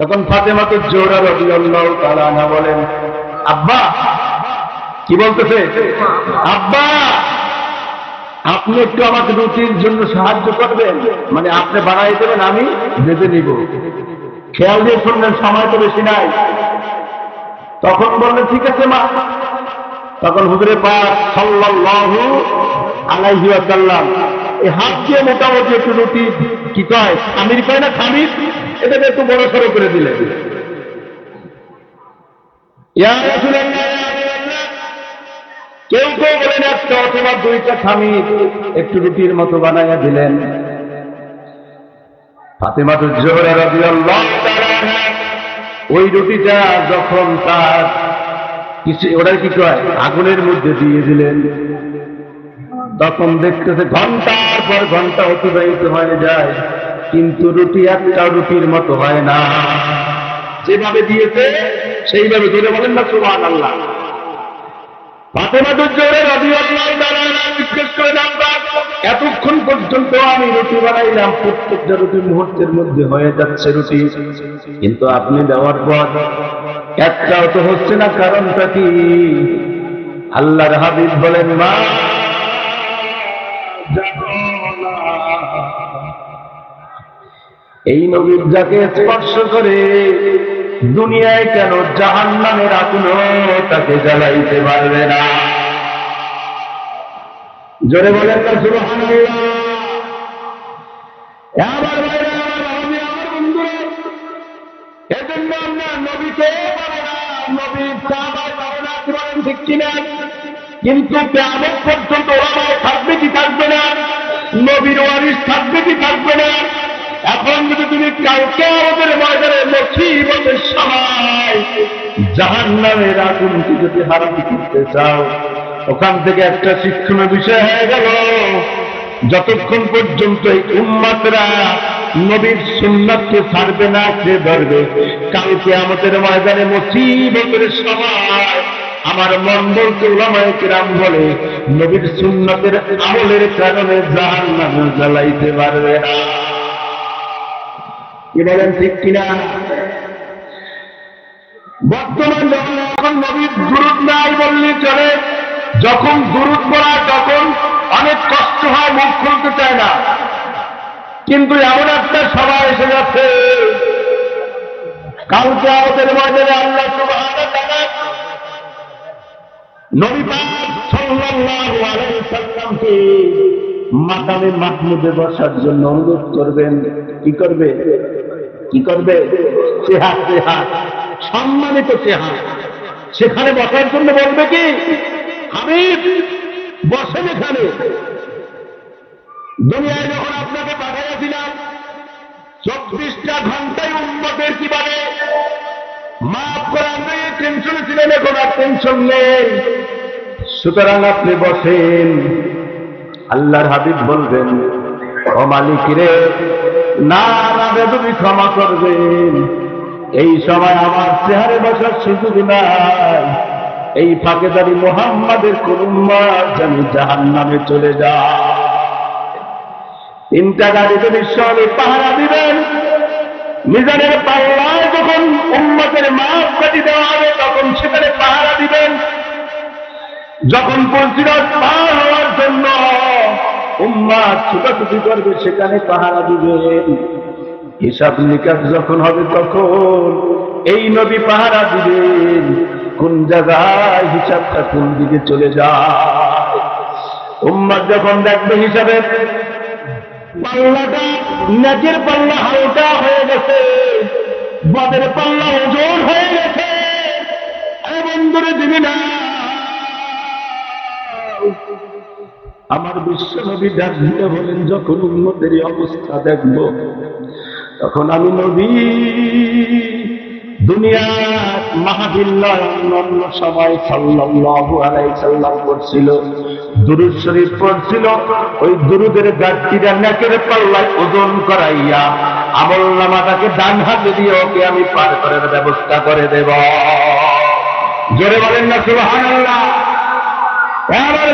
তখন ফাতেমা তো জোরা রবি তালানা বলেন আব্বা কি বলতেছে? আব্বা আপনি একটু আমাকে রুটির জন্য সাহায্য করবেন মানে আপনি বানাই দেবেন আমি বেঁধে নিব। খেয়াল দিয়ে শুনলেন সময় তো বেশি নাই। তখন বললেন ঠিক আছে মা। তখন হুজুরে পাক সাল্লাল্লাহু আলাইহি ওয়াসাল্লাম এই হাত দিয়ে মোটামুটি একটু রুটি কি কয়? খামির কয় না খামির? এটাকে একটু বড় সড়ো করে রাসূলুল্লাহ। কেউ কেউ বলেন একটা অথবা দুইটা খামির একটু রুটির মতো বানাইয়া দিলেন। ফাতেমাতু জোহরা ওই রুটিটা যখন তার কিছু ওরা কি কয়? আগুনের মধ্যে দিয়ে দিলেন। তখন দেখতেছে ঘণ্টার পর ঘণ্টা অতিবাহিত হয়ে যায়, কিন্তু রুটি একটা রুটির মতো হয় না। যেভাবে দিয়েছে, সেইভাবে জোরে বলেন না সুবহান আল্লাহ আল্লাহ এতক্ষণ পর্যন্ত আমি রুটি বানাইলাম, প্রত্যেকটা রুটি মুহূর্তের মধ্যে হয়ে যাচ্ছে রুটি। কিন্তু আপনি দেওয়ার পর একটাও তো হচ্ছে না, কারণটা কি? আল্লাহর হাবিব বলেন, মা। এই নবীর যাকে স্পর্শ করে দুনিয়ায় কেন জাহান নামের আগুন তাকে জ্বালাইতে পারবে না? জোরে বলেন না সুবহানাল্লাহ। আমার ভাইরা, আমি, আমার বন্ধুরা, এজন্য আমরা নবীকে পাবো না, নবীর সাহাবায় পাবো না, কি বলেন ঠিক কিনা? কিন্তু কেমন পর্যন্ত ওরাও থাকবে কি থাকবে না? নবীর ওয়ারিস থাকবে কি থাকবে না? এখন যদি তুমি কাউকে আমাদের ময়দানে মুসিবতের সময় জাহান নামের আগুনকে যদি হারাতে করতে চাও, ওখান থেকে একটা শিক্ষণীয় বিষয় হয়ে গেল। যতক্ষণ পর্যন্ত এই উম্মাতরা নবীর সুন্নাতকে ছাড়বে না সে ধরবে কালকে আমাদের ময়দানে মুসিবতের সময় আমার মন বলতে উলামায়ে কিরাম বলে, নবীর সুন্নতের আমলের কারণে জাহান নামে জ্বালাইতে পারবে না। কি বলেন ঠিক কিনা? বর্তমান যখন এখন নবীর দুরুদ নাই বললে চলে। যখন দুরুদ পড়া, তখন অনেক কষ্ট হয়, মুখ খুলতে চায় না। কিন্তু এমন একটা সময় এসে যাচ্ছে কালকে আমাদের ময়দানে আল্লাহ সুবহানাহু সাল্লামকে মাহমুদে বসার জন্য অনুরোধ করবেন। কি করবে? কি করবে? চেহা চেহা। সম্মানিত চেহা। সেখানে বসার জন্য বলবে কি? হাবিব, বসেন এখানে। দুনিয়ায় যখন আপনাকে পাঠাইয়াছিলাম চব্বিশটা ঘন্টায় উন্মতের কি বলে মাফ করে আপনি টেনশনে ছিলেন এখন আর টেনশন নেই। সুতরাং আপনি বসেন। আল্লাহর হাবিব বলবেন, ও মালিক রে, না বেদবি ক্ষমা করবেন। এই সময় আমার চেহারে বসার সুযোগ নাই। এই ফাঁকেদারি মোহাম্মদের করুম্মা জাহান নামে চলে যায়। তিনটা গাড়িতে নিঃসনে পাহারা দিবেন। মিজানের পাল্লায় যখন উম্মতের মাপ কাটি দেওয়া হবে, তখন সেখানে পাহারা দিবেন। যখন পঞ্চিরাত পার হওয়ার জন্য উম্মা ছুটাছুটি করবে, সেখানে পাহারা দিবেন। হিসাব নিকাশ যখন হবে, তখন এই নবী পাহারা দিবেন। কোন জায়গায় হিসাবটা কোন দিকে চলে যায়? উম্মাদ যখন দেখবে হিসাবের পাল্লাটা, নেকের পাল্লা হালকা হয়ে গেছে। বদের পাল্লা ওজন হয়ে গেছে। বন্ধুরে দিবি না। আমার বিশ্ব নবী ডাক দিয়ে বলেন, যখন উন্নতের অবস্থা দেখব, তখন আমি নবী, দুনিয়ার মাহাবিল্লাহ অন্য সবাই সাল্লাল্লাহু আলাইহি সাল্লাম করছিল দুরুদ শরীফ পড়ছিল, ওই দুরুদের গাছটিরা নাকের পাল্লায় ওজন করাইয়া আমল নামাটাকে ডান হাতে দিয়ে ওকে আমি পার করার ব্যবস্থা করে দেব। জোরে বলেন না, সুবহানাল্লাহ। আমার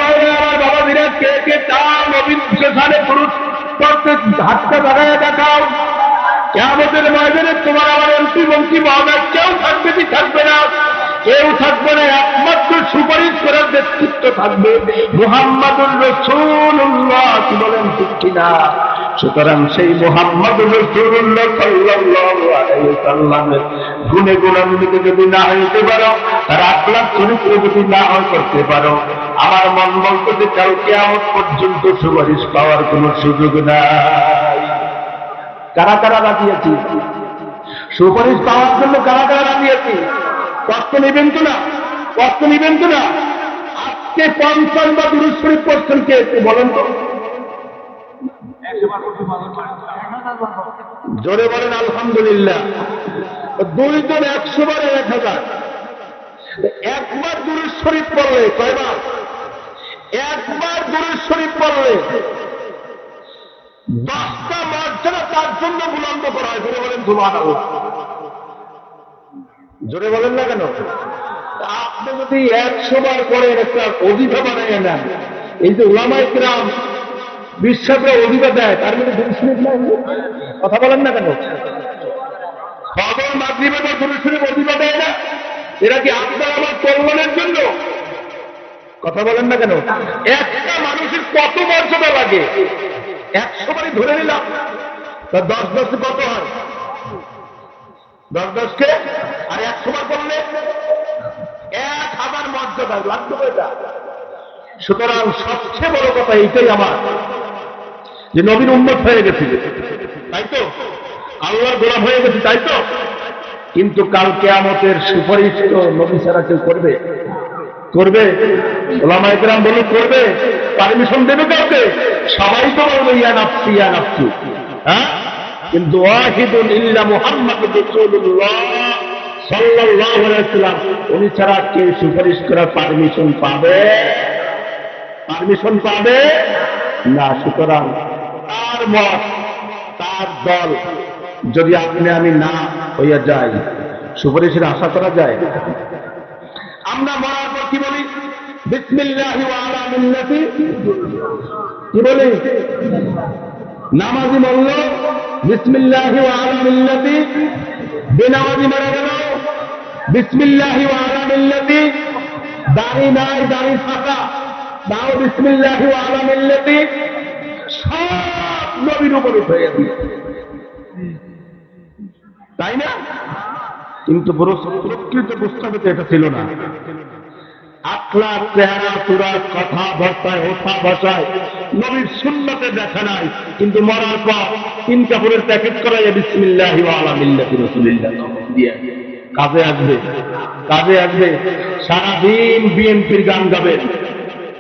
তোমার আমার এমপি এমনকি কেউ থাকবে কি থাকবে না? কেউ থাকবে না, একমাত্র সুপারিশ করার ব্যক্তিত্ব থাকবে। মোহাম্মদুর রসুল্লাহ কি বলেন ঠিক কিনা? সুতরাং সেই মোহাম্মদ রসুল্লাহ সাল্লামের গুণে গুণান্বিত যদি না হইতে পারো, তার আখলাক চরিত্র যদি না হয় করতে পারো, আমার মন বলতে যে কালকে আমার পর্যন্ত সুপারিশ পাওয়ার কোনো সুযোগ নাই। কারা কারা রাজি সুপারিশ পাওয়ার জন্য কারা কারা রাজি কষ্ট নেবেন তো না কষ্ট নেবেন তো না আজকে পঞ্চাশ বা দুরুদ শরীফ পড়ছেন কে? একটু বলেন তো। জোরে বলেন, আলহামদুলিল্লাহ। দুইজন একশো বারে এক হাজার। একবার দুরুদ শরীফ পড়লে, কয়বার? একবার দুরুদ শরীফ পড়লে দশটা মর্যাদা তার জন্য বুলন্দ করা হয়। জোরে বলেন ধুমান জোরে বলেন না কেন? আপনি যদি একশো বার করেন একটা অধিকা বানাইয়া নেন, এই যে ওলামাই গ্রাম বিশ্বাসে অধিকা দেয়, তার মধ্যে দুরুশরীফ নাই। কথা বলেন না কেন? খবর মাগরিবে বা দুরুশরীফ অধিকা দেয় না? এরা কি আপনার আমার কল্যাণের জন্য? কথা বলেন না কেন? একটা মানুষের কত মর্যাদা লাগে? একশো বারই ধরে নিলাম। তা দশ দশে কত হয়? দশ দশকে আর একশো বার করলে এক হাজার মর্যাদা লাগবে এটা। সুতরাং সবচেয়ে বড় কথা এইটাই আমার, যে নবীন উন্নত হয়ে গেছে তাই তো? আল্লাহর গোলাম হয়ে গেছে, তাই তো? কিন্তু কাল কেয়ামতের সুপারিশ তো নবী ছাড়া কেউ করবে। করবে? ওলামাইকরাম বলে করবে? পারমিশন দেবে কাউকে? সবাই তো বলবে, ইয়া নাফসি ইয়া নাফসি। হ্যাঁ? কিন্তু উনি ছাড়া কেউ সুপারিশ করার পারমিশন পাবে? পারমিশন পাবে? না, সুতরাং তার মত, তার দল যদি আপনি আমি না হইয়া যাই, সুপারিশের আশা করা যায়? আমরা মরার পর কি বলি? বিসমিল্লাহি ওয়া আলা মিল্লাতি। কি বলি? নামাজি বলল বিসমিল্লাহি ওয়া আলা মিল্লাতি, বেনামাজি মারা গেল বিসমিল্লাহি ওয়া আলা মিল্লাতি, দাড়ি নাই, দাড়ি থাকা তাও বিসমিল্লাহি ওয়া আলা মিল্লাতি, সব নবীর উপরে হয়ে গেছে। তাই না? কিন্তু পুরো- প্রকৃত পুস্তকে তো এটা ছিল না। আখলার চেহারা চূড়ার কথা, ভাষায়, ওঠা, ভাষায় নবীর শূন্যতে দেখা নাই, কিন্তু মরার পর তিন কাপড়ের প্যাকেট করাই বিসমিল্লাহি কাজে আসবে কাজে আসবে, সারাদিন বিএনপির গান গাবেন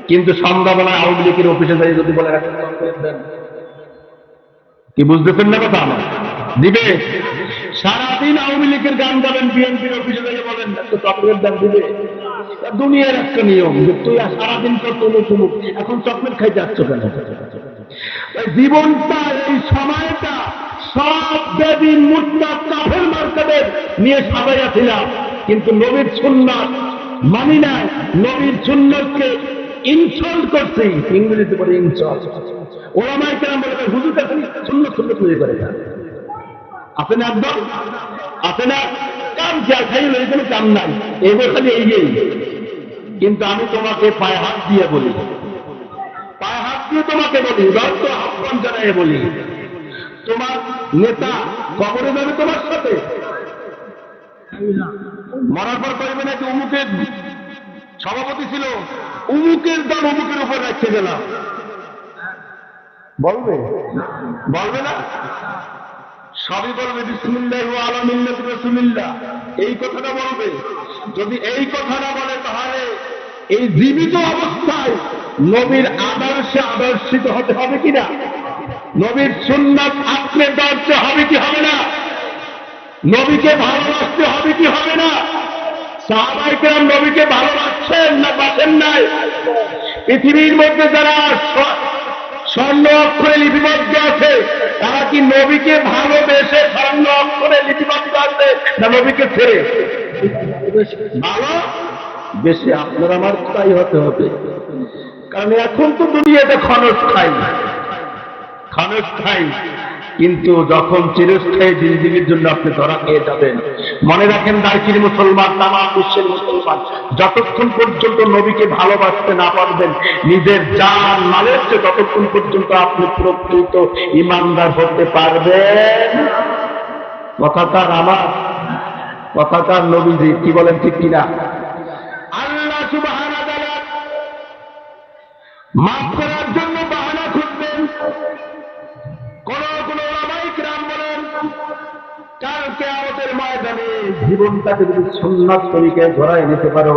কিন্তু সন্ধ্যাবেলায় আওয়ামী লীগের অফিসে যাই যদি বলে দেন। কি বুঝতেছেন না কথা আমার? দিবে। সারাদিন আওয়ামী লীগের গান গাবেন, বিএনপির অফিসে থেকে বলেন একটা চকলেট দাম দিবে। তা দুনিয়ার একটা নিয়ম যে তুই সারাদিন তো এখন চকলেট খাইতে আসছো কেন? জীবনটা, এই সময়টা সব দেবী মুদ্রা কাফের নিয়ে কিন্তু নবীর সুন্নাত মানি না নবীর সুন্নতকে ইনসল্ট করছি। ইংরেজিতে বলে ইনসল্ট কেরাম বলে, হুজুর শূন্য তৈরি করে না। আছে একদম কাম যা খাই এর কোনো কাম নাই। কিন্তু আমি তোমাকে পায়ে হাত দিয়ে বলি। পায়ে হাত দিয়ে তোমাকে বলি, রক্ত আহ্বান বলি। তোমার নেতা কবরে যাবে তোমার সাথে। মরার পর অমুকের সভাপতি ছিল। উমুকের দল অমুকের উপর রাখতে গেলাম বলবে? বলবে না? সবই বলবে রসুলিল্লাহ। এই কথাটা বলবে। যদি এই কথাটা বলে তাহলে এই জীবিত অবস্থায় নবীর আদর্শে আদর্শিত হতে হবে কিনা? নবীর সুন্নাত আপনি দর্শে হবে কি হবে না? নবীকে ভালোবাসতে হবে কি হবে না? সাহাবাইকেরাম নবীকে ভালোবাসছেন না বাসেন নাই? পৃথিবীর মধ্যে যারা স্বর্ণ অক্ষরে লিপিবদ্ধ আছে। তারা কি নবীকে ভালোবেসে স্বর্ণ অক্ষরে লিপিবদ্ধ আছে না নবীকে ছেড়ে? ভালো বেশি আপনার আমার তাই হতে হবে। কারণ এখন তো দুনিয়াতে খনস খাই খনস ক্ষণস্থায়ী কিন্তু যখন চিরস্থায়ী জিন্দিগির জন্য আপনি ধরা খেয়ে যাবেন, মনে রাখেন দার্কির মুসলমান তামা বিশ্বের মুসলমান, যতক্ষণ পর্যন্ত নবীকে ভালোবাসতে না পারবেন, নিজের জান, মালের চেয়ে ততক্ষণ পর্যন্ত আপনি প্রকৃত ইমানদার হতে পারবেন কথাটার আমার কথাটার নবীজি, কি বলেন ঠিক কিনা? আল্লাহ মাফ করার জন্য জীবনটাকে যদি সুন্নাত তরিকায় ঘোরায় নিতে পারো।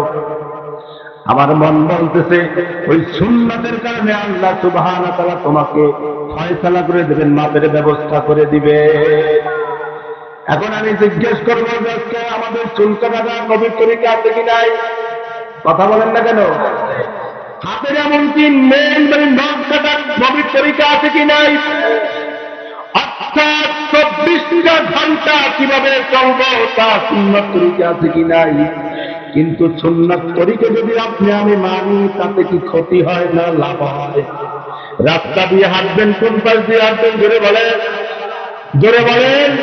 আমার মন বলতেছে, ওই সুন্নাতের কারণে আল্লাহ সুবহান তাআলা তোমাকে ফয়সালা করে দেবেন, মাপের ব্যবস্থা করে দিবে। এখন আমি জিজ্ঞেস করব আজকে আমাদের চুলকা দাদা নবীর তরিকা আছে কি নাই? কথা বলেন না কেন? হাতের এমনকি মেন মানে নখ কাটার নবীর তরিকা আছে কি নাই? চব্বিশটা ঘণ্টা কীভাবে চলবো তা সুন্নত তরিকা আছে কি নাই? কিন্তু সুন্নত তরিকে যদি আপনি আমি মানি, তাতে কি ক্ষতি হয় না লাভ হয়? রাস্তা দিয়ে হাঁটবেন, কোন পাশ দিয়ে হাঁটবেন? বলেন। বলেন।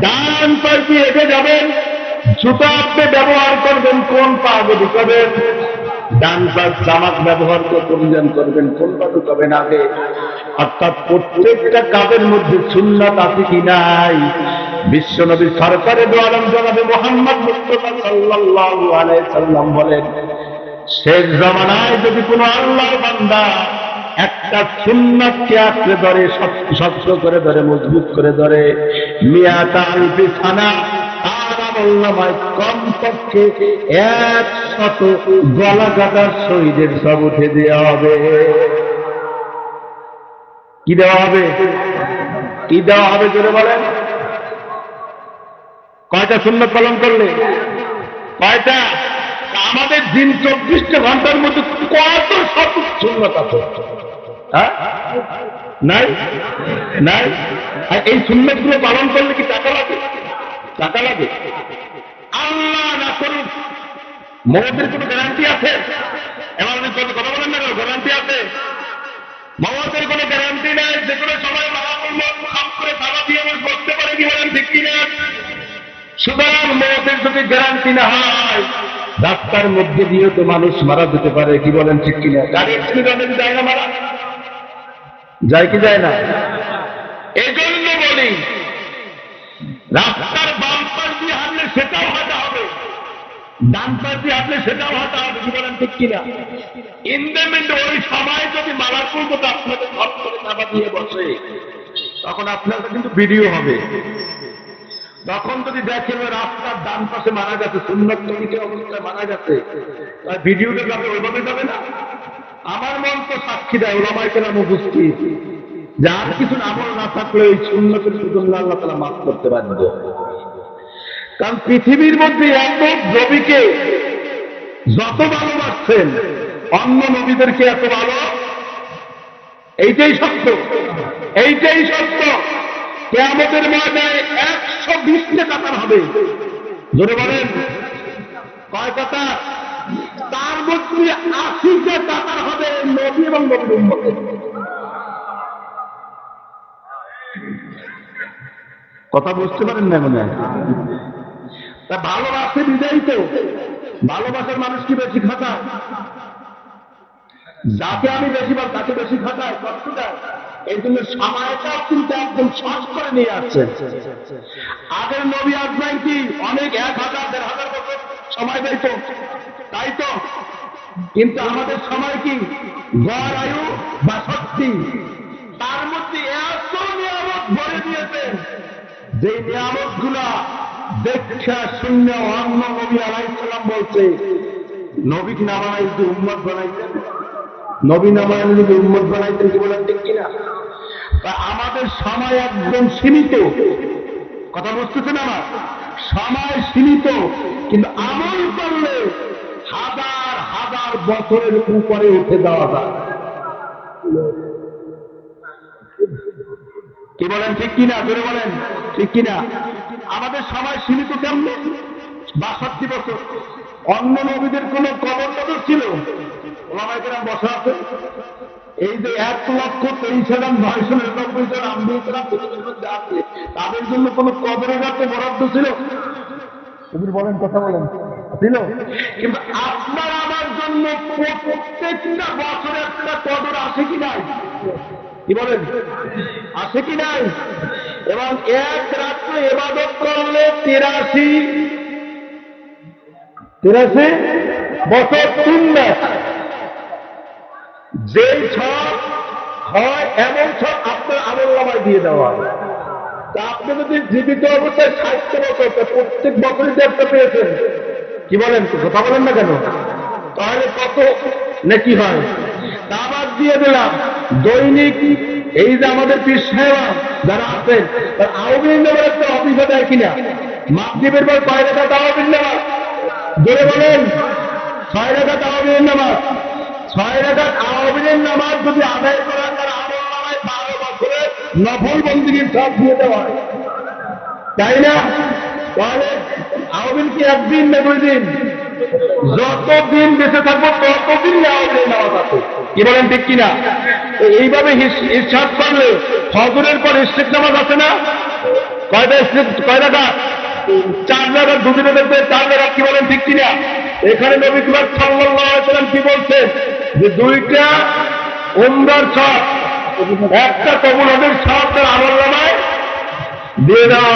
ডান পাশ দিয়ে এগিয়ে যাবেন। জুতা আপনি ব্যবহার করবেন, কোন পা যদি করবেন ডান পাশ জামাত ব্যবহার করবেন করবেন কোন পা ঢুকাবেন আগে অর্থাৎ প্রত্যেকটা কাজের মধ্যে সুন্নাত আছে কি নাই? বিশ্বনবী সরকারে দোয়ালম জনাবে মোহাম্মদ মুস্তফা সাল্লাল্লাহু আলাইহি সাল্লাম বলেন, শেষ জমানায় যদি কোনো আল্লাহ বান্দা একটা সুন্নাতকে আঁকড়ে ধরে, শক্ত করে ধরে, মজবুত করে ধরে মিয়াতা আলফি সানা কমপক্ষে একশত গলা কাটার শহীদের সব উঠে দেওয়া হবে। কি দেওয়া হবে? কি দেওয়া হবে জোরে বলেন? কয়টা সুন্নত পালন করলে? কয়টা? আমাদের দিন চব্বিশটা ঘণ্টার মধ্যে কত সুন্নত আছে। হ্যাঁ? নাই? নাই? এই সুন্নতগুলো পালন করলে কি টাকা লাগে? টাকা লাগে। আল্লাহ না করুন মমতের কোনো গ্যারান্টি আছে? আপনি কথা বলেন না গ্যারান্টি আছে? মমতের কোনো গ্যারান্টি নাই। যে কোনো সময় খাপ করে তারা দিয়ে আমার বসতে পারে কি বলেন ঠিক কিনা? সুতরাং মমতের যদি গ্যারান্টি না হয়, রাস্তার মধ্যে দিয়ে তো মানুষ মারা যেতে পারে, কি বলেন ঠিক কিনা? গাড়ির স্পিডে যায় না মারা? যায় কি যায় না? এই জন্য বলি, রাস্তার হাঁটলে সেটাও হাঁটা হবে। ডান দিয়ে হাঁটলে সেটাও হাঁটা হবে কি ঠিক কিনা? ইন্দেমেন্ট ওই সময় যদি মালাকুর মতো আপনাদের ঘর করে চাপা দিয়ে বসে, তখন আপনাদের কিন্তু ভিডিও হবে। তখন যদি দেখেন রাস্তার ডান পাশে মারা গেছে সুন্দর তরিকে অবস্থায় মারা গেছে ভিডিওটা যাবে ওইভাবে যাবে না? আমার মন তো সাক্ষী দেয় ওলামাই কেন উপস্থিত। যার কিছু আমল না থাকলে ওই সুন্নতের সুজন্য আল্লাহ তালা মাফ করতে পারবে কারণ পৃথিবীর মধ্যে এত নবীকে যত ভালোবাসছেন, অন্য নবীদেরকে এত ভালো? এইটাই সত্য। এইটাই সত্য। কেয়ামতের ময়দানে একশো বিশটা কাতার হবে। ধরে বলেন। কয় কথা? তার মধ্যে আশিটা কাতার হবে নবী এবং নবীর কথা বুঝতে পারেন না মনে হয়? তা ভালোবাসে বিদায়ী তো। ভালোবাসার মানুষ কি বেশি খাটায়? যাকে আমি বেশি বার তাকে বেশি খাটায়, কষ্ট এই জন্য সময়টা কিন্তু একদম সহজ করে নিয়ে আসছেন আগের নবী আজমাইন কি, অনেক এক হাজার, দেড় হাজার বছর সময় দিত। তাই তো? কিন্তু আমাদের সময় কি? গড় আয়ু বা শক্তি। তার মধ্যে এত নিয়ামত ভরে দিয়েছেন যে নিয়ামতগুলা দেখা শূন্য অন্য নবী আলাইসালাম বলছে, নবী না বানাই যদি উম্মত বানাইতেন নবী না বানাইলে যদি উম্মত বানাইতেন কি বলেন ঠিক কিনা? তা আমাদের সময় একদম সীমিত। কথা বুঝতেছেন আমার? সময় সীমিত, কিন্তু আমল করলে হাজার হাজার বছরের উপরে উঠে যাওয়া যায়। কি বলেন ঠিক কিনা? ধরে বলেন, ঠিক কিনা? আমাদের সময় সীমিত কেমন? বাষট্টি বছর। অন্য নবীদের কোন কবর টবর ছিল? ওলামাইকেরাম বসা আছে। এই যে এক লক্ষ তেইশ হাজার নয়শো নিরানব্বই জন আম্বেদকর আছে। তাদের জন্য কোনো কদরের কাছে বরাদ্দ ছিল? কবির বলেন কথা বলেন। ছিল? কিন্তু আপনার আমার জন্য প্রত্যেকটা বছরে একটা কদর আসে কি নাই? কি বলেন? আসে কি নাই? এবং এক রাত্রে এবাদত করলে তিরাশি তিরাশি বছর তিন মাস। যে হয়, এমন ছক আপনার আমল নামায় দিয়ে দেওয়া হয়। তা আপনি যদি জীবিত অবস্থায় ষাট বছর প্রত্যেক বছরই একটা পেয়েছেন। কি বলেন? কথা বলেন না কেন? তাহলে কত নাকি হয়? তা বাদ দিয়ে দিলাম। দৈনিক এই যে আমাদের পীর সাহেব যারা আছেন, তার আওবিন নামের একটা অফিসে দেয় কিনা? মাগরীবের পর কয় টাকা তাওবিন নামাজ। জোরে বলেন, ছয় টাকা তাওবিন নামাজ। ছয় টাকা আওবিনের নামাজ যদি আদায় করা তার আমল নামায় বারো বছরের নফল বন্দীর সব দিয়ে দেওয়া হয়। তাই না? তাহলে আওবিন কি একদিন না দুই দিন? যতদিন বেঁচে থাকব, ততদিন আওবিনের নামাজ আছে। কি বলেন ঠিক কিনা? এইভাবে হিসাব করলে ফজরের পর ইস্টেক নামাজ আছে না? কয়টা ইস্টেক কয় টাকা চার জায়গা দুদিনে দেখবে চার জায়গা কি বলেন ঠিক কিনা? এখানে নবী কুমার সাল্লাম কি বলছেন? যে দুইটা উমরার ছক একটা কবুল হদের ছক তার আমল নামায়, দিয়ে দেওয়া হবে।